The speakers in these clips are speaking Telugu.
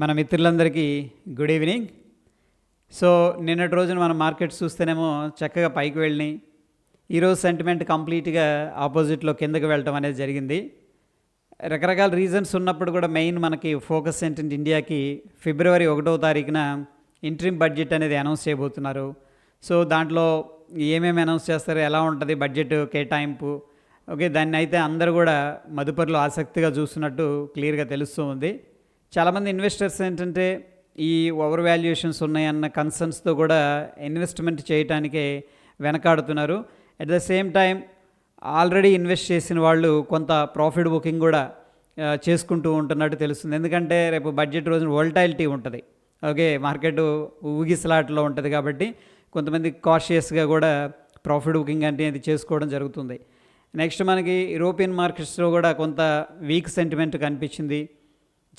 మన మిత్రులందరికీ గుడ్ ఈవినింగ్ సో నిన్నటి రోజున మన మార్కెట్ చూస్తేనేమో చక్కగా పైకి వెళ్ళినాయి. ఈరోజు సెంటిమెంట్ కంప్లీట్గా ఆపోజిట్లో కిందకి వెళ్ళటం అనేది జరిగింది. రకరకాల రీజన్స్ ఉన్నప్పుడు కూడా మెయిన్ మనకి ఫోకస్ ఏంటంటే ఇండియాకి ఫిబ్రవరి ఒకటో తారీఖున ఇంట్రీమ్ బడ్జెట్ అనేది అనౌన్స్ చేయబోతున్నారు. సో దాంట్లో ఏమేమి అనౌన్స్ చేస్తారు ఎలా ఉంటుంది బడ్జెట్ కేటాయింపు ఓకే దాన్ని అయితే అందరూ కూడా మదుపర్లు ఆసక్తిగా చూస్తున్నట్టు క్లియర్గా తెలుస్తూ ఉంది. చాలామంది ఇన్వెస్టర్స్ ఏంటంటే ఈ ఓవర్ వాల్యుయేషన్స్ ఉన్నాయన్న కన్సర్న్స్తో కూడా ఇన్వెస్ట్మెంట్ చేయటానికే వెనకాడుతున్నారు. At the same time already invest చేసిన వాళ్ళు కొంత ప్రాఫిట్ బుకింగ్ కూడా చేసుకుంటూ ఉంటున్నట్టు తెలుస్తుంది. ఎందుకంటే రేపు బడ్జెట్ రోజున వోల్టాలిటీ ఉంటుంది. ఓకే మార్కెట్ ఊగిసలాట్లో ఉంటుంది కాబట్టి కొంతమంది కాషియస్గా కూడా ప్రాఫిట్ బుకింగ్ అంటే అది చేసుకోవడం జరుగుతుంది. నెక్స్ట్ మనకి యూరోపియన్ మార్కెట్స్లో కూడా కొంత వీక్ సెంటిమెంట్ కనిపించింది.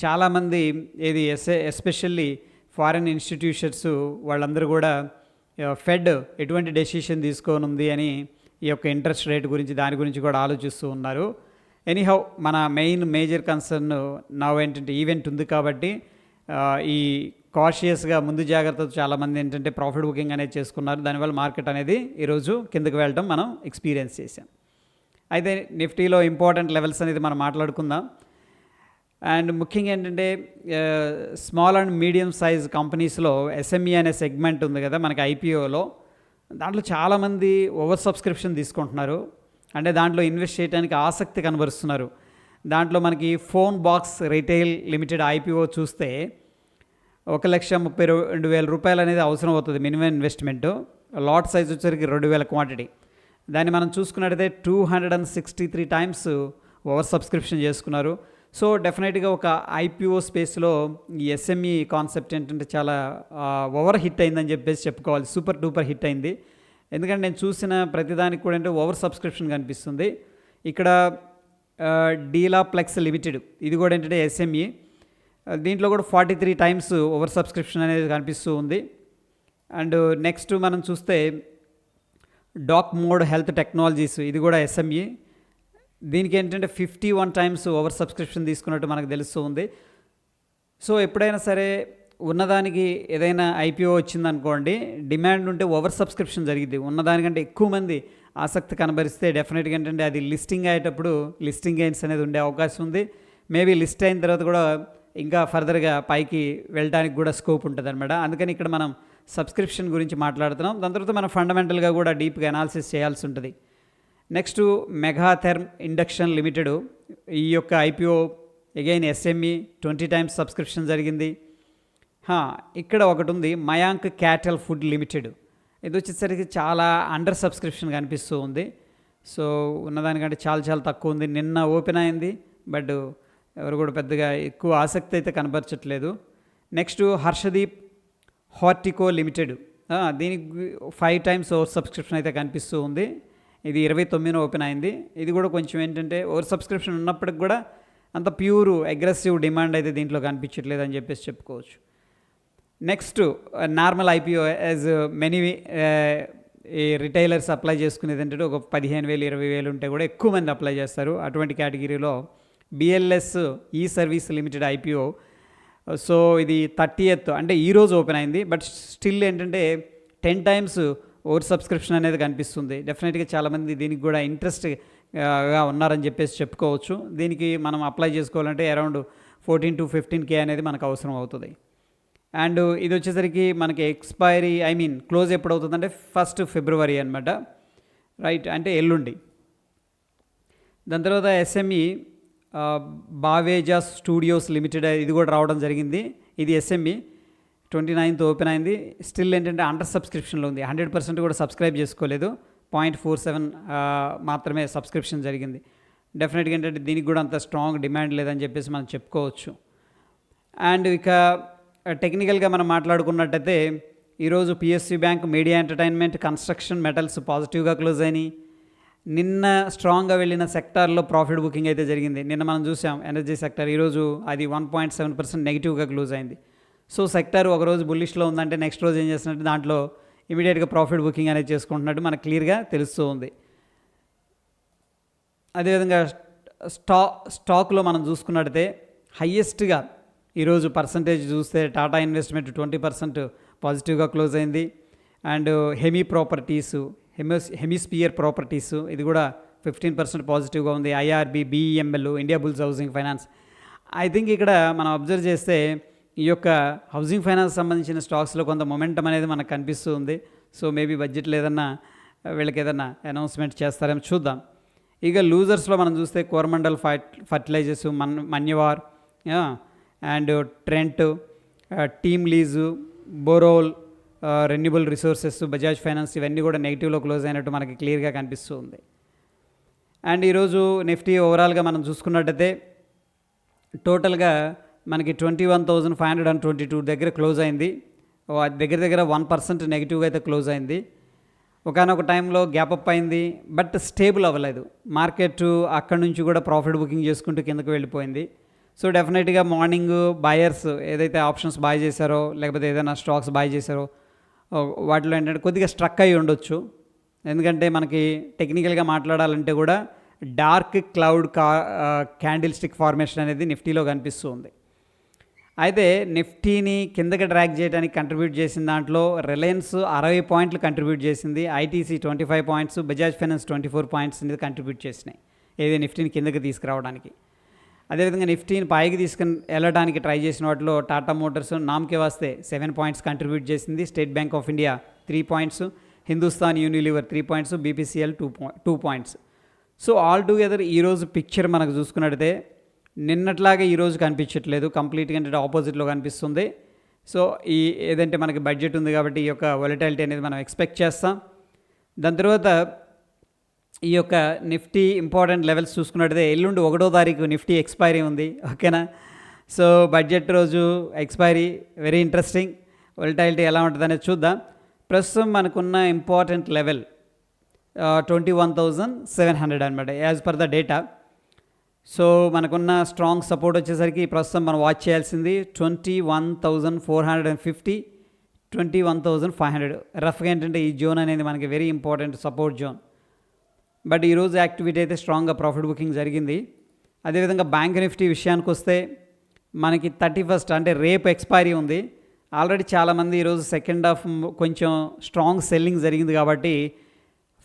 చాలామంది ఇది ఎస్ఏ ఎస్పెషల్లీ ఫారిన్ ఇన్స్టిట్యూషన్స్ వాళ్ళందరూ కూడా ఫెడ్ ఎటువంటి డెసిషన్ తీసుకోనుంది అని ఈ యొక్క ఇంట్రెస్ట్ రేట్ గురించి దాని గురించి కూడా ఆలోచిస్తూ ఉన్నారు. ఎనీహౌ మన మెయిన్ మేజర్ కన్సర్న్ నా ఏంటంటే ఈవెంట్ ఉంది కాబట్టి ఈ కాషియస్గా ముందు జాగ్రత్తతో చాలామంది ఏంటంటే ప్రాఫిట్ బుకింగ్ అనేది చేసుకున్నారు. దానివల్ల మార్కెట్ అనేది ఈరోజు కిందకి వెళ్ళడం మనం ఎక్స్పీరియన్స్ చేసాం అయితే నిఫ్టీలో ఇంపార్టెంట్ లెవెల్స్ అనేది మనం మాట్లాడుకుందాం. అండ్ ముఖ్యంగా ఏంటంటే స్మాల్ అండ్ మీడియం సైజ్ కంపెనీస్లో ఎస్ఎంఈ అనే సెగ్మెంట్ ఉంది కదా మనకి ఐపీఓలో దాంట్లో చాలామంది ఓవర్ సబ్స్క్రిప్షన్ తీసుకుంటున్నారు. అంటే దాంట్లో ఇన్వెస్ట్ చేయడానికి ఆసక్తి కనబరుస్తున్నారు. దాంట్లో మనకి phone box retail limited IPO చూస్తే ఒక లక్ష ముప్పై రెండు వేల రూపాయలు అనేది అవసరం అవుతుంది మినిమం ఇన్వెస్ట్మెంట్. లాట్ సైజ్ వచ్చేసరికి రెండు వేల క్వాంటిటీ. దాన్ని మనం చూసుకున్నట్టయితే two hundred and sixty three times over subscription చేసుకున్నారు. సో డెఫినెట్గా ఒక ఐపీఓ స్పేస్లో ఈ ఎస్ఎంఈ కాన్సెప్ట్ ఏంటంటే చాలా ఓవర్ హిట్ అయిందని చెప్పేసి చెప్పుకోవాలి. సూపర్ డూపర్ హిట్ అయింది. ఎందుకంటే నేను చూసిన ప్రతిదానికి కూడా అంటే ఓవర్ సబ్స్క్రిప్షన్ కనిపిస్తుంది. ఇక్కడ డీలా ప్లెక్స్ లిమిటెడ్ ఇది కూడా ఏంటంటే ఎస్ఎంఈ. దీంట్లో కూడా forty three times over subscription అనేది కనిపిస్తూ ఉంది. అండ్ నెక్స్ట్ మనం చూస్తే డాక్ మోడ్ హెల్త్ టెక్నాలజీస్ ఇది కూడా ఎస్ఎంఈ. దీనికి ఏంటంటే fifty one times over subscription తీసుకున్నట్టు మనకు తెలుస్తూ ఉంది. సో ఎప్పుడైనా సరే ఉన్నదానికి ఏదైనా ఐపీఓ వచ్చిందనుకోండి డిమాండ్ ఉంటే ఓవర్ సబ్స్క్రిప్షన్ జరిగింది ఉన్నదానికంటే ఎక్కువ మంది ఆసక్తి కనబరిస్తే డెఫినెట్గా ఏంటంటే అది లిస్టింగ్ అయ్యేటప్పుడు లిస్టింగ్ గెయిన్స్ అనేది ఉండే అవకాశం ఉంది. మేబీ లిస్ట్ అయిన తర్వాత కూడా ఇంకా ఫర్దర్గా పైకి వెళ్ళడానికి కూడా స్కోప్ ఉంటుంది అనమాట అందుకని ఇక్కడ మనం సబ్స్క్రిప్షన్ గురించి మాట్లాడుతున్నాం. దాని తర్వాత మనం ఫండమెంటల్గా కూడా డీప్గా అనాలిసిస్ చేయాల్సి ఉంటుంది. నెక్స్ట్ మెగాథెర్మ్ ఇండక్షన్ లిమిటెడ్ ఈ యొక్క IPO again SME twenty times subscription జరిగింది. ఇక్కడ ఒకటి ఉంది మయాంక్ క్యాటల్ ఫుడ్ లిమిటెడ్ ఇది వచ్చేసరికి చాలా అండర్ సబ్స్క్రిప్షన్ కనిపిస్తూ ఉంది. సో ఉన్నదానికంటే చాలా చాలా తక్కువ ఉంది. నిన్న ఓపెన్ అయింది బట్ ఎవరు కూడా పెద్దగా ఎక్కువ ఆసక్తి అయితే కనబరచట్లేదు నెక్స్ట్ హర్షదీప్ హార్టికో లిమిటెడ్ దీనికి ఫైవ్ టైమ్స్ సబ్స్క్రిప్షన్ అయితే కనిపిస్తూ ఉంది. ఇది ఇరవై తొమ్మిదిన ఓపెన్ అయింది. ఇది కూడా కొంచెం ఏంటంటే ఓవర్ సబ్స్క్రిప్షన్ ఉన్నప్పటికి కూడా అంత ప్యూర్ అగ్రెసివ్ డిమాండ్ అయితే దీంట్లో కనిపించట్లేదు అని చెప్పేసి చెప్పుకోవచ్చు. Next normal IPO as many ఈ రిటైలర్స్ అప్లై చేసుకునేది ఏంటంటే ఒక పదిహేను వేలు ఇరవై వేలు ఉంటే కూడా ఎక్కువ మంది అప్లై చేస్తారు. అటువంటి కేటగిరీలో బిఎల్ఎస్ uh, ఈ సర్వీస్ లిమిటెడ్ ఐపీఓ సో ఇది థర్టీ ఎత్ అంటే ఈరోజు ఓపెన్ అయింది. బట్ స్టిల్ ఏంటంటే టెన్ టైమ్స్ ఓవర్ సబ్స్క్రిప్షన్ అనేది కనిపిస్తుంది. డెఫినెట్గా చాలామంది దీనికి కూడా ఇంట్రెస్ట్గా ఉన్నారని చెప్పేసి చెప్పుకోవచ్చు. దీనికి మనం అప్లై చేసుకోవాలంటే around fourteen to fifteen K అనేది మనకు అవసరం అవుతుంది. అండ్ ఇది వచ్చేసరికి మనకి ఎక్స్పైరీ ఐ మీన్ క్లోజ్ ఎప్పుడు అవుతుందంటే ఫస్ట్ ఫిబ్రవరి అనమాట రైట్ అంటే ఎల్లుండి. దాని తర్వాత ఎస్ఎంఈ బావేజా స్టూడియోస్ లిమిటెడ్ ఇది కూడా రావడం జరిగింది. ఇది ఎస్ఎంఈ ట్వంటీ నైన్త్ ఓపెన్ అయింది. స్టిల్ ఏంటంటే అండర్ సబ్స్క్రిప్షన్లో ఉంది. హండ్రెడ్ పర్సెంట్ కూడా సబ్స్క్రైబ్ చేసుకోలేదు. పాయింట్ ఫోర్ సెవెన్ మాత్రమే సబ్స్క్రిప్షన్ జరిగింది. డెఫినెట్గా ఏంటంటే దీనికి కూడా అంత స్ట్రాంగ్ డిమాండ్ లేదని చెప్పేసి మనం చెప్పుకోవచ్చు. అండ్ ఇక టెక్నికల్గా మనం మాట్లాడుకున్నట్టయితే ఈరోజు PSU bank media entertainment construction metals పాజిటివ్గా క్లోజ్ అయినాయి. నిన్న స్ట్రాంగ్గా వెళ్ళిన సెక్టార్లో ప్రాఫిట్ బుకింగ్ అయితే జరిగింది. నిన్న మనం చూసాం ఎనర్జీ సెక్టర్ ఈరోజు అది వన్ పాయింట్ సెవెన్ పర్సెంట్ నెగిటివ్గా క్లోజ్ అయింది. సో సెక్టర్ ఒకరోజు బుల్లిష్లో ఉందంటే నెక్స్ట్ రోజు ఏం చేస్తున్నట్టు దాంట్లో ఇమీడియట్గా ప్రాఫిట్ బుకింగ్ అనేది చేసుకుంటున్నట్టు మనకు క్లియర్గా తెలుస్తూ ఉంది. అదేవిధంగా స్టా స్టాక్లో మనం చూసుకున్నట్టయితే హయ్యెస్ట్గా ఈరోజు పర్సంటేజ్ చూస్తే టాటా ఇన్వెస్ట్మెంట్ ట్వంటీ పర్సెంట్ పాజిటివ్గా క్లోజ్ అయింది. అండ్ హెమీ ప్రాపర్టీస్ హెమోస్ హెమిస్పియర్ ప్రాపర్టీస్ ఇది కూడా ఫిఫ్టీన్ పర్సెంట్ పాజిటివ్గా ఉంది. IRB BEML Indiabulls housing finance. I think ఇక్కడ మనం అబ్జర్వ్ చేస్తే ఈ యొక్క హౌసింగ్ ఫైనాన్స్ సంబంధించిన స్టాక్స్లో కొంత మొమెంటం అనేది మనకు కనిపిస్తూ ఉంది. సో మేబీ బడ్జెట్లో ఏదన్నా వీళ్ళకి ఏదన్నా అనౌన్స్మెంట్ చేస్తారేమో చూద్దాం. ఇక లూజర్స్లో మనం చూస్తే కోరమండల్ ఫైట్ fertilisers Mann Manyavar and Trent TeamLease Borosil renewable resources Bajaj finance ఇవన్నీ కూడా నెగిటివ్లో క్లోజ్ అయినట్టు మనకి క్లియర్గా కనిపిస్తూ ఉంది. అండ్ ఈరోజు నిఫ్టీ ఓవరాల్గా మనం చూసుకున్నట్టయితే టోటల్గా మనకి twenty one thousand five hundred and twenty two దగ్గర క్లోజ్ అయింది. దగ్గర దగ్గర వన్ పర్సెంట్ నెగిటివ్గా అయితే క్లోజ్ అయింది. ఒకనొక టైంలో గ్యాప్ అప్ అయింది బట్ స్టేబుల్ అవ్వలేదు. మార్కెట్ అక్కడి నుంచి కూడా ప్రాఫిట్ బుకింగ్ చేసుకుంటూ కిందకు వెళ్ళిపోయింది. సో డెఫినెట్గా మార్నింగ్ బయర్స్ ఏదైతే ఆప్షన్స్ బాయ్ చేశారో లేకపోతే ఏదైనా స్టాక్స్ బాయ్ చేశారో వాటిలో ఏంటంటే కొద్దిగా స్ట్రక్ అయి ఉండొచ్చు. ఎందుకంటే మనకి టెక్నికల్గా మాట్లాడాలంటే కూడా డార్క్ క్లౌడ్ కా క్యాండిల్ స్టిక్ ఫార్మేషన్ అనేది నిఫ్టీలో కనిపిస్తుంది అయితే నిఫ్టీని కిందకి డ్రాక్ చేయడానికి కంట్రిబ్యూట్ చేసిన దాంట్లో రిలయన్స్ అరవై పాయింట్లు కంట్రిబ్యూట్ చేసింది ITC twenty five points Bajaj Finance twenty four points అనేది కంట్రిబ్యూట్ చేసినాయి ఏది నిఫ్టీని కిందకి తీసుకురావడానికి. అదేవిధంగా నిఫ్టీని పైకి తీసుకుని వెళ్ళడానికి ట్రై చేసిన వాటిలో టాటా మోటార్స్ నామ్కే వస్తే సెవెన్ పాయింట్స్ కంట్రిబ్యూట్ చేసింది State Bank of India three points Hindustan Unilever three points BPCL two two points. So all together ఈరోజు పిక్చర్ మనకు చూసుకున్నట్టయితే నిన్నట్లాగే ఈరోజు కనిపించట్లేదు. కంప్లీట్గా అంటే ఆపోజిట్లో కనిపిస్తుంది. సో ఈ ఏదంటే మనకి బడ్జెట్ ఉంది కాబట్టి ఈ యొక్క వొలటాలిటీ అనేది మనం ఎక్స్పెక్ట్ చేస్తాం. దాని తర్వాత ఈ యొక్క నిఫ్టీ ఇంపార్టెంట్ లెవెల్స్ చూసుకున్నట్టయితే ఎల్లుండి ఒకటో తారీఖు నిఫ్టీ ఎక్స్పైరీ ఉంది. ఓకేనా? సో బడ్జెట్ రోజు ఎక్స్పైరీ వెరీ ఇంట్రెస్టింగ్. వొలటాలిటీ ఎలా ఉంటుందనేది చూద్దాం. ప్రస్తుతం మనకున్న important level twenty one thousand seven hundred అనమాట as per the data. So మనకున్న స్ట్రాంగ్ సపోర్ట్ వచ్చేసరికి ప్రస్తుతం మనం వాచ్ చేయాల్సింది twenty one thousand four hundred and fifty twenty one thousand five hundred. రఫ్గా ఏంటంటే ఈ జోన్ అనేది మనకి very important support zone. But ఈరోజు యాక్టివిటీ అయితే స్ట్రాంగ్గా ప్రాఫిట్ బుకింగ్ జరిగింది. అదేవిధంగా బ్యాంక్ నిఫ్టీ విషయానికి వస్తే మనకి థర్టీ ఫస్ట్ అంటే రేపు ఎక్స్పైరీ ఉంది. ఆల్రెడీ చాలామంది ఈరోజు సెకండ్ హాఫ్ కొంచెం స్ట్రాంగ్ సెల్లింగ్ జరిగింది కాబట్టి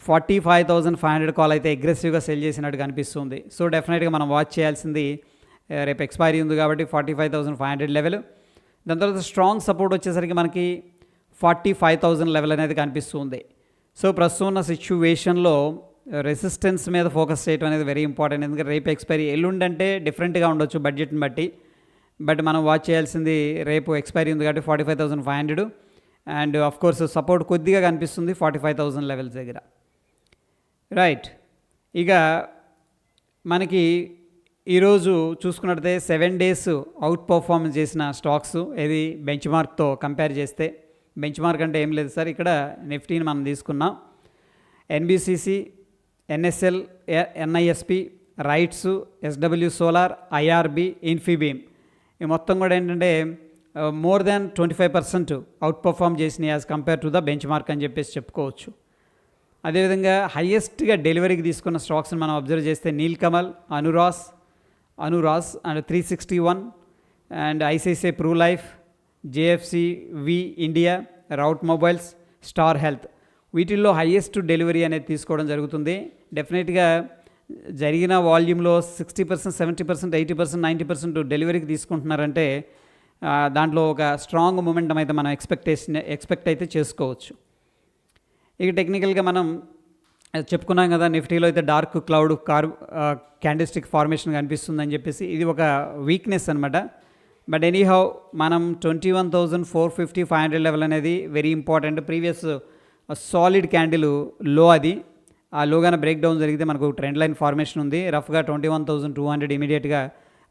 forty five thousand five hundred call అయితే అగ్రెసివ్గా సెల్ చేసినట్టు కనిపిస్తుంది. సో డెఫినెట్గా మనం వాచ్ చేయాల్సింది రేపు ఎక్స్పైరీ ఉంది కాబట్టి forty five thousand five hundred level దాని తర్వాత స్ట్రాంగ్ సపోర్ట్ వచ్చేసరికి మనకి ఫార్టీ ఫైవ్ థౌజండ్ లెవెల్ అనేది కనిపిస్తుంది. సో ప్రస్తుతం ఉన్న సిచ్యువేషన్లో రెసిస్టెన్స్ మీద ఫోకస్ చేయడం అనేది వెరీ ఇంపార్టెంట్ ఎందుకంటే రేపు ఎక్స్పైరీ ఎల్లుండి అంటే డిఫరెంట్గా ఉండొచ్చు బడ్జెట్ని బట్టి. బట్ మనం వాచ్ చేయాల్సింది రేపు ఎక్స్పైరీ ఉంది కాబట్టి forty five thousand five hundred. And of course support కొద్దిగా కనిపిస్తుంది ఫార్టీ ఫైవ్ థౌసండ్ లెవెల్స్ దగ్గర. రైట్ ఇక మనకి ఈరోజు చూసుకున్నట్టయితే సెవెన్ డేస్ అవుట్ పర్ఫార్మెన్స్ చేసిన స్టాక్స్ ఏది బెంచ్ మార్క్తో కంపేర్ చేస్తే బెంచ్ మార్క్ అంటే ఏం లేదు సార్ ఇక్కడ నిఫ్టీని మనం తీసుకున్నాం. NBCC NSL NISP RITES SW Solar IRB Infibeam ఈ మొత్తం కూడా ఏంటంటే more than twenty five percent outperform చేసినాయి as compare to the benchmark అని చెప్పేసి చెప్పుకోవచ్చు. అదేవిధంగా హయ్యెస్ట్గా డెలివరీకి తీసుకున్న స్టాక్స్ని మనం అబ్జర్వ్ చేస్తే నీల్ కమల్ అనురాస్ అనురాస్ and three sixty one and ICICI Pru Life JFC we India Route Mobiles Star Health. వీటిల్లో హయ్యెస్ట్ డెలివరీ అనేది తీసుకోవడం జరుగుతుంది. డెఫినెట్గా జరిగిన వాల్యూమ్లో sixty percent seventy percent eighty percent ninety percent డెలివరీకి తీసుకుంటున్నారంటే దాంట్లో ఒక స్ట్రాంగ్ మూమెంటం అయితే మనం ఎక్స్పెక్టేషన్ ఎక్స్పెక్ట్ అయితే చేసుకోవచ్చు. ఇక టెక్నికల్గా మనం చెప్పుకున్నాం కదా నిఫ్టీలో అయితే డార్క్ క్లౌడ్ కార్ క్యాండిస్టిక్ ఫార్మేషన్ కనిపిస్తుందని చెప్పేసి ఇది ఒక వీక్నెస్ అనమాట బట్ ఎనీహౌ మనం twenty one thousand four fifty five hundred level అనేది వెరీ ఇంపార్టెంట్ ప్రీవియస్ సాలిడ్ క్యాండిల్లో అది. ఆ లోగానే బ్రేక్ డౌన్ జరిగితే మనకు ట్రెండ్ లైన్ ఫార్మేషన్ ఉంది. రఫ్గా twenty one thousand two hundred ఇమీడియట్గా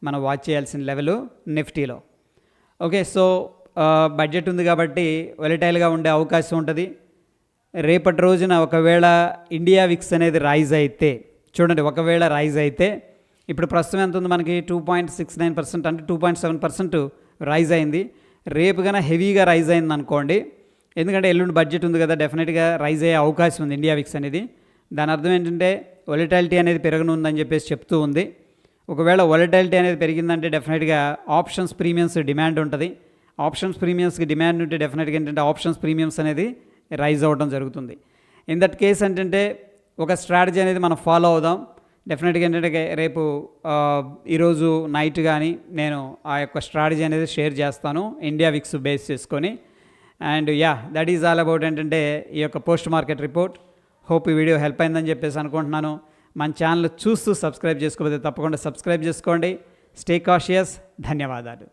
మనం వాచ్ చేయాల్సిన లెవెల్ నిఫ్టీలో. ఓకే సో బడ్జెట్ ఉంది కాబట్టి వెలిటైల్గా ఉండే అవకాశం ఉంటుంది. రేపటి రోజున ఒకవేళ ఇండియా విక్స్ అనేది రైజ్ అయితే చూడండి ఒకవేళ రైజ్ అయితే ఇప్పుడు ప్రస్తుతం ఎంత ఉంది మనకి? Two point six nine percent అంటే two point seven percent rise అయింది. రేపు కన్నా హెవీగా రైజ్ అయింది అనుకోండి ఎందుకంటే ఎల్లుండి బడ్జెట్ ఉంది కదా డెఫినెట్గా రైజ్ అయ్యే అవకాశం ఉంది ఇండియా విక్స్ అనేది. దాని అర్థం ఏంటంటే ఒలిటాలిటీ అనేది పెరగనుందని చెప్పేసి చెప్తూ ఉంది. ఒకవేళ ఒలిటాలిటీ అనేది పెరిగిందంటే డెఫినెట్గా ఆప్షన్స్ ప్రీమియమ్స్ డిమాండ్ ఉంటుంది. ఆప్షన్స్ ప్రీమియమ్స్కి డిమాండ్ ఉంటే డెఫినెట్గా ఏంటంటే ఆప్షన్స్ ప్రీమియమ్స్ అనేది రైజ్ అవ్వడం జరుగుతుంది. ఇన్ దట్ కేస్ ఏంటంటే ఒక స్ట్రాటజీ అనేది మనం ఫాలో అవుదాం. డెఫినెట్గా ఏంటంటే రేపు ఈరోజు నైట్ కానీ నేను ఆ యొక్క స్ట్రాటజీ అనేది షేర్ చేస్తాను ఇండియా విక్స్ బేస్ చేసుకొని. And yeah that is all about ఏంటంటే ఈ యొక్క పోస్ట్ మార్కెట్ రిపోర్ట్. హోప్ ఈ వీడియో హెల్ప్ అయిందని చెప్పేసి అనుకుంటున్నాను. మన ఛానల్ చూస్తూ సబ్స్క్రైబ్ చేసుకోకపోతే తప్పకుండా సబ్స్క్రైబ్ చేసుకోండి. Stay cautious. ధన్యవాదాలు.